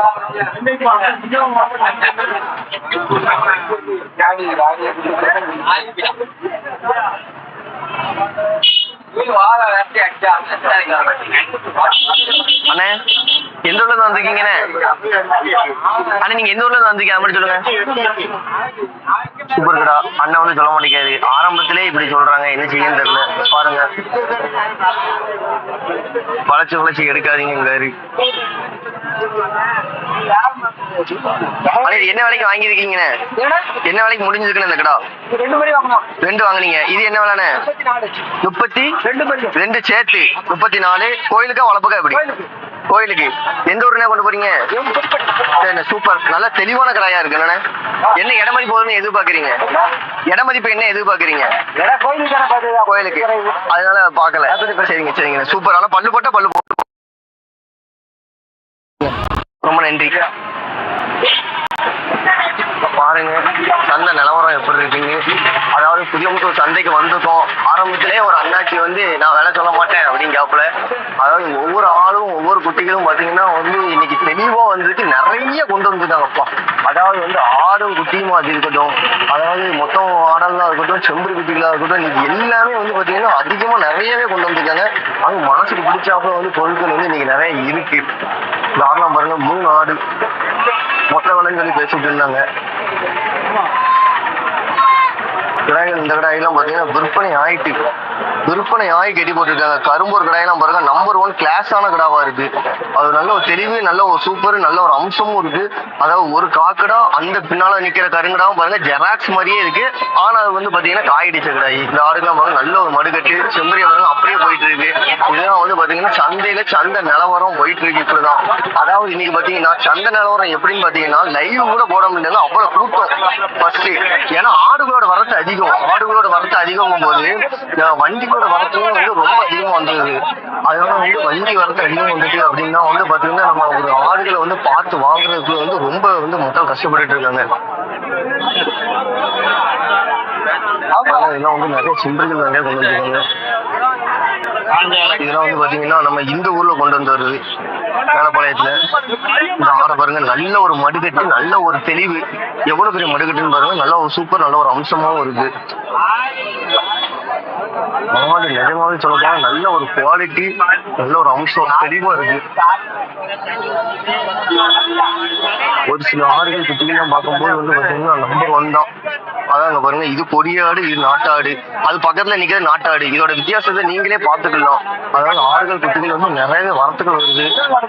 I need, அண்ணே எந்த ஊர்ல இருந்து வந்திருக்கீங்கண்ணே? அண்ணா நீங்க எந்த ஊர்ல இருந்து வந்திருக்கீங்க? அது மட்டும் சொல்லுங்க. சூப்பர் கடா அண்ணன் வந்து சொல்ல மாட்டேங்காது ஆரம்பத்திலே இப்படி சொல்றாங்க. என்ன செய்யன்னு தெரியல. பாருங்க. வளைச்சு வளர்ச்சி எடுக்காதீங்க அண்ணே, என்ன விலைக்கு வாங்கியிருக்கீங்கண்ணே? என்ன விலைக்கு முடிஞ்சிருக்குண்ணே இந்த கடா? ரெண்டு மணி வாங்கணும் ரெண்டு வாங்குனீங்க. இது என்ன விலைண்ணே? முப்பத்தி ரெண்டு ரெண்டு சேர்த்து முப்பத்தி நாலு. கோயிலுக்கா வளர்ப்புக்கா எப்படி? கோயிலுக்கு. எந்த ஊருண்ணே கொண்டு போறீங்க? சரிண்ணே சூப்பர். நல்ல தெளிவான கடாயா இருக்கு என்னண்ணே என்ன இடமதிப்பு வரும்னு எதிர்பார்க்கறீங்க? இடமதிப்பு என்ன எதிர்பார்க்கறீங்க? கோயிலுக்கு அதனால பார்க்கல. சரிங்க சரிங்க சூப்பர். ஆனா பல்லு போட்டா பல்லு போட்டு ரொம்ப நன்றி. பாருங்க சந்தை நிலவரம் எப்படி இருக்குங்க அதாவது புதியமுத்தூர் சந்தைக்கு வந்திருக்கோம் ஆரம்பத்திலே ஒரு அண்ணாச்சி வந்து நான் வேலை சொல்ல மாட்டேன் அப்படிங்காப்புல அதாவது ஒவ்வொரு ஆளும் ஒவ்வொரு குட்டிகளும் பார்த்தீங்கன்னா வந்து இன்னைக்கு தெளிவாக வந்துட்டு நிறைய கொண்டு வந்துட்டாங்கப்பா அதாவது வந்து ஆடும் குட்டியுமா அது இருக்கட்டும் அதாவது மொத்தம் ஆடெல்லாம் இருக்கட்டும் செம்பரி குட்டிகளாக இருக்கட்டும் இன்னைக்கு எல்லாமே வந்து பார்த்தீங்கன்னா அதிகமாக நிறையவே கொண்டு வந்திருக்காங்க அவங்க மனசுக்கு பிடிச்சாப்புல வந்து பொருட்கள் வந்து இன்னைக்கு நிறைய இருக்கு. தாராளம் பாருங்க மூணு ஆடு மொத்த விலைன்னு சொல்லி பேசிட்டு இருந்தாங்க. இந்த கிடாயெல்லாம் பார்த்தீங்கன்னா விற்பனை ஆயிட்டு. விற்பனை ஆகி கட்டி போட்டுருக்காங்க. கரும்பூர் கடாயெல்லாம் பாருங்க நம்பர் ஒன் கிளாஸான கடாவா இருக்கு. அது நல்ல ஒரு தெளிவு நல்ல ஒரு சூப்பர் நல்ல ஒரு அம்சமும் இருக்கு. அதாவது ஒரு காக்கடா அந்த பின்னால நிக்கிற கருங்கடாவும் பாருங்க ஜெராக்ஸ் மாதிரியே இருக்கு. ஆனா அது வந்து பாத்தீங்கன்னா காயடிச்ச கடாய். இந்த ஆடுக்கெல்லாம் பாருங்க நல்ல ஒரு மடுக்கட்டு செம்பரிய பாருங்க அப்படியே போயிட்டு இருக்கு இதெல்லாம் வந்து பாத்தீங்கன்னா சந்தையில சந்தை நிலவரம் போயிட்டு இருக்கு இப்படிதான். அதாவது இன்னைக்கு பாத்தீங்கன்னா சந்தை நிலவரம் எப்படின்னு பாத்தீங்கன்னா லைவ் கூட போட முடியல அவ்வளவு கூட்டம் ஃபர்ஸ்ட் ஏன்னா ஆடுகளோட வரத்து அதிகம். ஆடுகளோட வரத்து அதிகங்கும் போது அஹ் வண்டிகளோட வரத்தும் வந்து ரொம்ப அதிகமா வந்தது அதனால வந்து வண்டி வரத்து அதிகம் வந்துட்டு அப்படின்னா வந்து பாத்தீங்கன்னா நம்ம ஒரு ஆடுகளை வந்து பார்த்து வாங்குறதுக்கு வந்து ரொம்ப வந்து மக்கள் கஷ்டப்பட்டுட்டு இருக்காங்க. அதெல்லாம் இதெல்லாம் வந்து நிறைய சிம்பிள்கள் நிறைய கொண்டு வந்துருக்காங்க. இதெல்லாம் வந்து பாத்தீங்கன்னா நம்ம இந்த ஊர்ல கொண்டு வந்து வருது. மேலப்பாளையத்துல. இந்த ஆடை பாருங்க நல்ல ஒரு மடுக்கட்டு நல்ல ஒரு தெளிவு. எவ்வளவு பெரிய மடுக்கட்டுன்னு பாருங்க நல்ல ஒரு சூப்பர் நல்ல ஒரு அம்சமாவும் இருக்கு. மாடு நிஜமாவே சொல்ல போனா நல்ல ஒரு குவாலிட்டி நல்ல ஒரு அம்சம் தெளிவா இருக்கு. ஒரு சில ஆடுகள் குட்டிகள்லாம் பார்க்கும்போது வந்து பாத்தீங்கன்னா நம்பர் ஒன் தான். அதான் அங்க பாருங்க இது கொடியாடு இது நாட்டாடு. அது பக்கத்துல நிக்கிற நாட்டாடு. இதோட வித்தியாசத்தை நீங்களே பாத்துக்கலாம் அதாவது ஆடுகள் குட்டிகள் வந்து நிறைய வரத்துகள் வருது.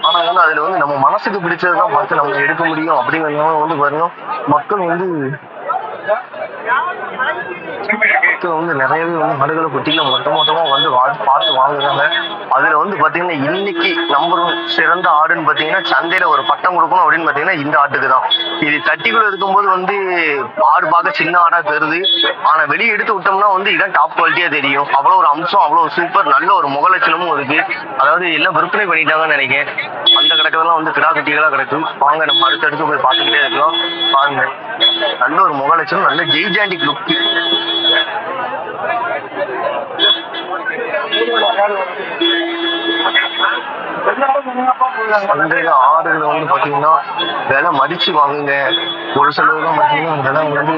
ஆனா வந்து அதுல வந்து நம்ம மனசுக்கு பிடிச்சதுதான் பார்த்து நம்ம எடுக்க முடியும் அப்படிங்கிறதுனால வந்து பாருங்க மக்கள் வந்து மக்கள் வந்து நிறையவே வந்து மடுகளை குட்டிகளை மொத்த மொத்தமாக வந்து வா- பார்த்து வாங்குறாங்க. அதுல வந்து பாத்தீங்கன்னா இன்னைக்கு நம்பர் சிறந்த ஆடுன்னு பாத்தீங்கன்னா சந்தையில ஒரு பட்டம் கொடுக்கணும் அப்படின்னு பாத்தீங்கன்னா இந்த ஆட்டுக்கு தான் இது தட்டிக்குள்ள இருக்கும்போது வந்து ஆடு பார்க்க சின்ன ஆடா தருது ஆனா வெளியே எடுத்து விட்டோம்னா வந்து இதான் டாப் குவாலிட்டியா தெரியும். அவ்வளவு ஒரு அம்சம் அவ்வளவு சூப்பர் நல்ல ஒரு முகலட்சணமும் இருக்கு. அதாவது எல்லாம் விற்பனை பண்ணிட்டாங்கன்னு நினைக்கிறேன். அந்த கிடக்கிறதெல்லாம் வந்து கிடா குட்டிகளா கிடக்கும். வாங்க நம்ம அடுத்தடுத்து போய் பார்த்துக்கிட்டே இருக்கலாம். பாருங்க. நல்ல ஒரு முகலட்சணம் நல்ல ஜெய்ஜாண்டிக் லுக்கு சந்தையில ஆடுகளை வந்து பாத்தீங்கன்னா விலை மதிச்சு வாங்குங்க. ஒரு சிலர்லாம் பாத்தீங்கன்னா விலை வந்து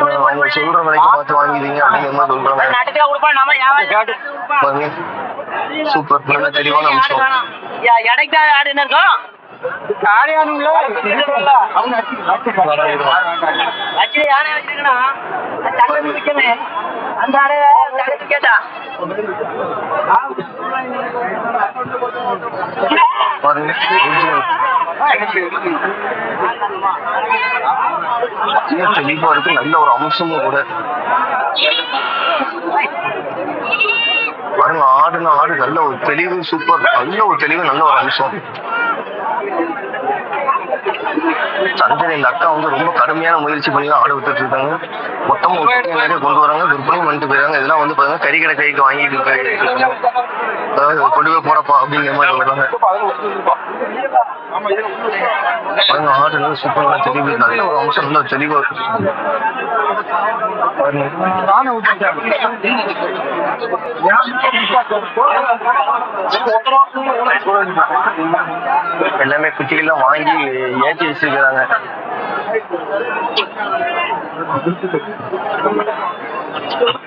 அவங்க சொல்ற விலைக்கு பார்த்து வாங்கிடுங்க அப்படிங்கிற மாதிரி சொல்றாங்க. பாருங்க. சூப்பர். நல்ல தெளிவான அம்சம். ஆக்சுவலி யானை அந்த கேட்டா தெளிவா இருக்கு நல்ல ஒரு அம்சமும் கூட. பாருங்க ஆடுன ஆடு நல்ல ஒரு தெளிவு சூப்பர் நல்ல ஒரு தெளிவு நல்ல ஒரு அம்சம். Thank you. சந்திரன் இந்த அக்கா வந்து ரொம்ப கடுமையான முயற்சி பண்ணி தான் ஆடு வித்துட்டு இருக்காங்க. மொத்தம் ஒரு குட்டியை நிறைய கொண்டு வராங்க. விற்பனையும் பண்ணிட்டு போயிருக்காங்க இதெல்லாம் வந்து பாத்தீங்கன்னா கறிக்கடை கைக்கு வாங்கிட்டு இருக்காங்க. அதாவது கொண்டு போய் போடப்பா அப்படிங்கிற மாதிரி சொல்றாங்க. பாருங்க ஆடு நல்லா சூப்பராக தெளிவு நல்ல ஒரு அம்சம் நல்லா தெளிவா இருக்கு. எல்லாமே குட்டிகள்லாம் வாங்கி ஏற்றி வச்சிருக்கிறாங்க.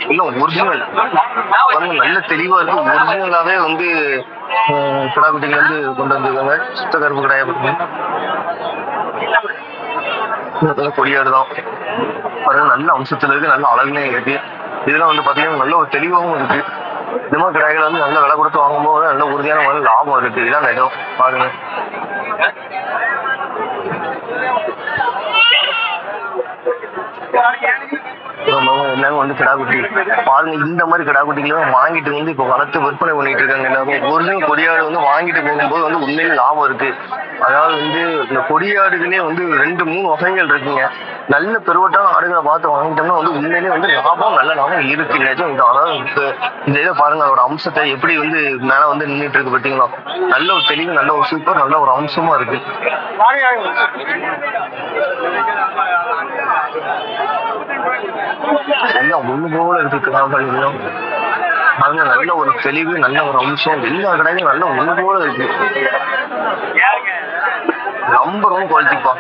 இல்ல ஒரிஜினல் நல்ல தெளிவா இருக்கு. ஒரிஜினலாவே வந்து அஹ், கிடா குட்டிகள் வந்து கொண்டு வந்திருக்காங்க. சுத்த கருப்பு கிடாய கொடியாடுதான் கொடியாடு தான். பாருங்க நல்ல அம்சத்துல இருக்கு நல்ல அழகுலையும் இருக்கு. இதெல்லாம் வந்து பாத்தீங்கன்னா நல்ல ஒரு தெளிவாகவும் இருக்கு. இந்த மாதிரி கடைகள் வந்து நல்ல விலை கொடுத்து வாங்கும்போது நல்ல உறுதியான நல்ல லாபம் இருக்கு. இதான் நிஜம் பாருங்க. ஆமா, எல்லாமே வந்து கிடா குட்டி. பாருங்க இந்த மாதிரி கிடா குட்டிகளை வாங்கிட்டு வந்து இப்போ வளர்த்து விற்பனை பண்ணிட்டு இருக்காங்க எல்லாமே ஒரிஜினல் கொடியாடு வந்து வாங்கிட்டு போகும்போது வந்து உண்மையில லாபம் இருக்கு. அதாவது வந்து இந்த கொடியாடுகளே வந்து ரெண்டு மூணு வகைகள் இருக்குங்க. நல்ல பெருவட்டான ஆடுகளை பார்த்து வாங்கிட்டோம்னா வந்து உண்மையிலேயே வந்து லாபம் நல்ல லாபம் இருக்கு. நிஜம் இது அதாவது இந்த இதை பாருங்க அதோட அம்சத்தை எப்படி வந்து மேல வந்து நின்றுட்டு இருக்கு பாத்தீங்களா நல்ல ஒரு தெளிவு நல்ல ஒரு சூப்பர் நல்ல ஒரு அம்சமா இருக்கு. எல்லாம் ஒண்ணு போல இருக்கு கிடாக்கள் எல்லாம் நல்ல ஒரு தெளிவு நல்ல ஒரு அம்சம். எல்லா கடையிலும் நல்ல ஒண்ணு போல இருக்கு. நம்பர் ஒன் குவாலிட்டிப்பா.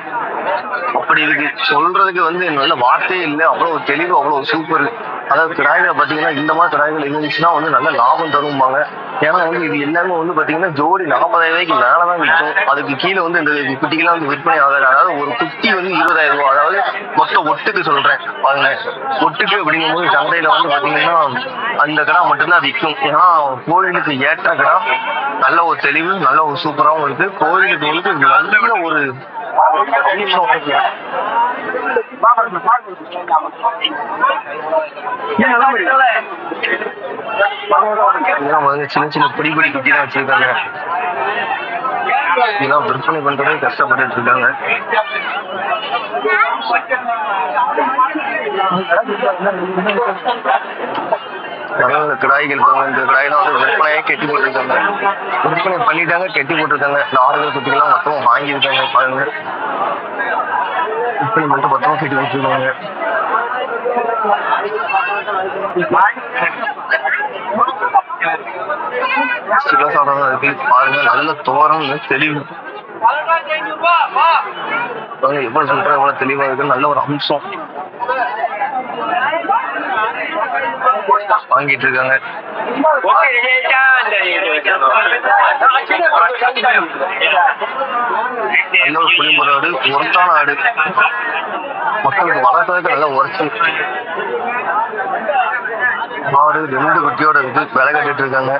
அப்படி இருக்கு. சொல்றதுக்கு வந்து நல்ல வார்த்தையே இல்லை. அவ்வளவு தெளிவு அவ்வளவு சூப்பர் அதாவது கிடாய்களை பார்த்தீங்கன்னா இந்த மாதிரி கிடாய்கள் இருந்துச்சுன்னா வந்து நல்ல லாபம் தரும்பாங்க. ஏன்னா வந்து இது எல்லாமே வந்து பாத்தீங்கன்னா ஜோடி நாற்பதாயிரம் ரூபாய்க்கு மேலதான் விற்கும். அதுக்கு கீழே வந்து இந்த குட்டிக்கெல்லாம் வந்து விற்பனை ஆகாது. அதாவது ஒரு குட்டி வந்து இருபதாயிரம் ரூபாய் அதாவது மொத்த ஒட்டுக்கு சொல்றேன். பாருங்க. ஒட்டுக்கு அப்படிங்கும்போது சந்தையில வந்து பாத்தீங்கன்னா அந்த கடை மட்டும்தான் விற்கும். ஏன்னா கோயிலுக்கு ஏற்ற கடை. நல்ல ஒரு தெளிவு நல்ல ஒரு சூப்பராகவும் இருக்கு. கோயிலுக்கு வந்து நல்ல ஒரு இதெல்லாம் வந்து சின்ன சின்ன பொடி பொடி குட்டி தான் வச்சிருக்காங்க. இதெல்லாம் விற்பனை பண்றதே கஷ்டப்பட்டு இருக்காங்க. நல்ல கிடாய்கள் இந்த கிடாயெல்லாம் வந்து விற்பனையே கெட்டி போட்டிருக்காங்க. விற்பனை பண்ணிட்டாங்க கெட்டி போட்டிருக்காங்க. இந்த ஆடுகள் குட்டிகள்லாம் மொத்தமா வாங்கியிருக்காங்க. பாருங்க. விற்பனை மட்டும் மொத்தமா கெட்டி வச்சிருக்காங்க சில சாதனம் இருக்கு. பாருங்க நல்ல தோரம் தெளிவு. எவ்வளவு சொல்றேன் எவ்வளவு தெளிவா இருக்கு. நல்ல ஒரு அம்சம். வாங்கிட்டு இருக்காங்க. நல்ல ஒரு புளிம்புற ஆடு ஒருத்தான ஆடு. மக்களுக்கு வளர்க்கறதுக்கு நல்ல ஒர்த்து ஆடு ரெண்டு குட்டியோட இருக்கு விலை கட்டிட்டு இருக்காங்க.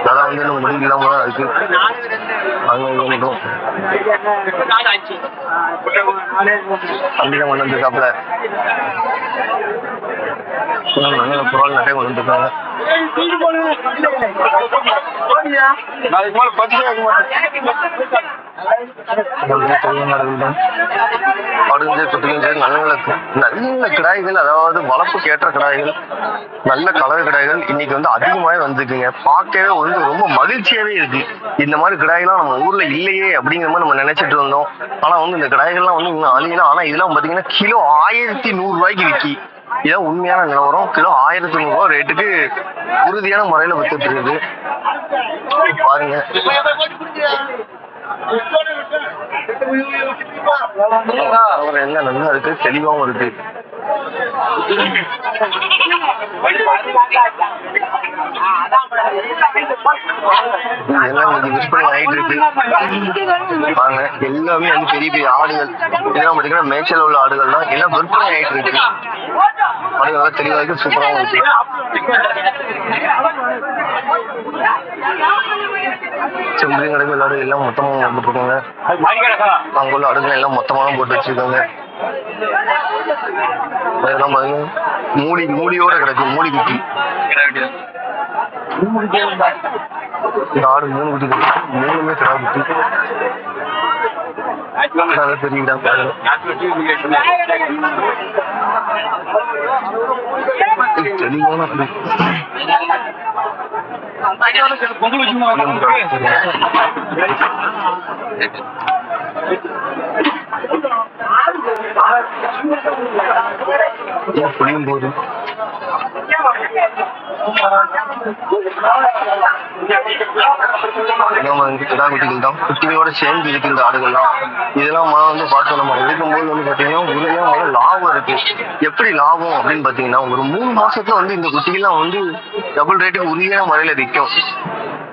அதெல்லாம் வந்து இன்னும் முடிக்கலாம தான் இருக்கு. அங்க இங்க மட்டும். தம்பிதான் கொண்டு வந்துருக்காப்ல நல்ல பொருள் நிறைய கொண்டு வந்துருக்காங்க. நாளைக்கு மேல பத்து அடுஞ்ச சரி நல்ல நல்ல கிடாய்கள் அதாவது வளர்ப்பு ஏற்ற கிடாய்கள் நல்ல கலர் கிடாய்கள் இன்னைக்கு வந்து அதிகமாவே வந்திருக்குங்க. பார்க்கவே வந்து ரொம்ப மகிழ்ச்சியாவே இருக்கு. இந்த மாதிரி கிடாய்கள்லாம் நம்ம ஊர்ல இல்லையே அப்படிங்கிற மாதிரி நம்ம நினைச்சிட்டு இருந்தோம். ஆனா வந்து இந்த கிடாய்கள்லாம் வந்து இன்னும் அழியலாம் ஆனா இதெல்லாம் பாத்தீங்கன்னா கிலோ ஆயிரத்தி நூறு ரூபாய்க்கு விற்கி இதான் உண்மையான நிலவரம். கிலோ ஆயிரத்தி நூறு ரூபாய் ரேட்டுக்கு உறுதியான முறையில வித்துட்டு இருக்குது. பாருங்க. அவர் என்ன நல்லா இருக்கு தெளிவாவும் இருக்கு. இதெல்லாம் இன்னைக்கு விற்பனை ஆயிட்டு இருக்கு. பாருங்க எல்லாமே வந்து பெரிய பெரிய ஆடுகள். இதெல்லாம் பாத்தீங்கன்னா மேய்ச்சல் உள்ள ஆடுகள் தான். எல்லாம் விற்பனை ஆயிட்டு இருக்கு. ஆடுகள் நல்லா தெளிவா இருக்கு சூப்பராகவும் இருக்கு. செம்பரி கடைகள் ஆடு எல்லாம் மொத்தமா போட்டுருக்காங்க அங்க உள்ள ஆடுகள் எல்லாம் மொத்தமா தான் போட்டு வச்சிருக்காங்க. அதெல்லாம் பாருங்க. மூடி மூடியோட கிடக்கு மூடி குட்டி. இந்த ஆடு மூணு குட்டி மூணுமே கிடா குட்டி. நல்ல பாருங்க. தெளிவான புரியும் போது தான் குட்டிகளோட சேர்ந்து இருக்கின்ற ஆடுகள்லாம். இதெல்லாம் மழை வந்து பார்த்தோம் நம்ம எடுக்கும்போது வந்து பாத்தீங்கன்னா உறுதியா முதல்ல லாபம் இருக்கு. எப்படி லாபம் அப்படின்னு பாத்தீங்கன்னா ஒரு மூணு மாசத்துல வந்து இந்த குட்டிகள்லாம் வந்து டபுள் ரேட்டுக்கு உரியான முறையில விற்கும்.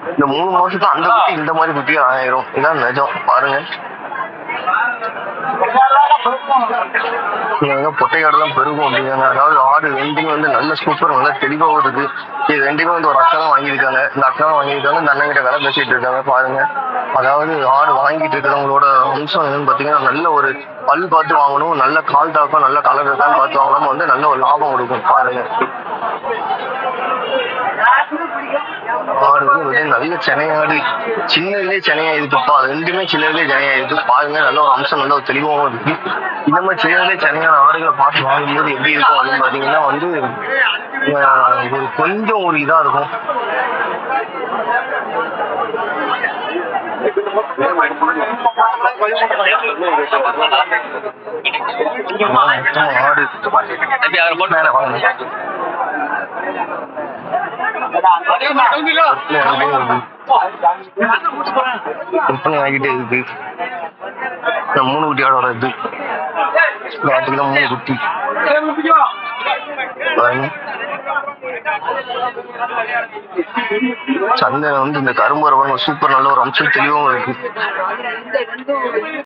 இந்த மூணு மாசத்துல அந்த குட்டி இந்த மாதிரி குட்டி ஆயிரும். இதான் நிஜம். பாருங்க. பொட்டையாடு தான் பெருகும் அப்படிங்கிறாங்க அதாவது ஆடு ரெண்டுமே வந்து நல்ல சூப்பர் நல்ல தெளிவாகவும் இருக்கு இது ரெண்டுமே வந்து ஒரு அக்கா தான் வாங்கியிருக்காங்க. இந்த அக்கா தான் வாங்கியிருக்காங்க. இந்த அண்ணன் வேலை பேசிட்டு இருக்காங்க. பாருங்க. அதாவது ஆடு வாங்கிட்டு இருக்கிறவங்களோட அம்சம் என்னன்னு பாத்தீங்கன்னா நல்ல ஒரு பல் பார்த்து வாங்கணும். நல்ல கால் தாக்கம் நல்ல கலர் இருக்கான்னு பார்த்து வாங்கணும் வந்து நல்ல ஒரு லாபம் கொடுக்கும். பாருங்க. ஆடு வந்து நல்ல சென்னையாடு. சின்னதுலேயே சென்னையாயிருக்கு. ரெண்டுமே சின்னதுலேயே சென்னையாயிருக்கு. பாருங்க நல்ல ஒரு அம்சம் நல்ல ஒரு தெளிவாகவும் இருக்கு. இந்த மாதிரி சின்னதுலேயே சென்னையான ஆடுகளை பார்த்து வாங்கும்போது எப்படி இருக்கும் அப்படின்னு பார்த்தீங்கன்னா வந்து ஒரு கொஞ்சம் ஒரு இதா இருக்கும். ஆடு. விற்பனை ஆகிட்டே இருக்கு. மூணு குட்டி ஆடோட இது தான் மூணு குட்டி சந்தை வந்து இந்த கரும்பு சூப்பர் நல்ல ஒரு அம்சம் தெளிவாகவும் இருக்கு.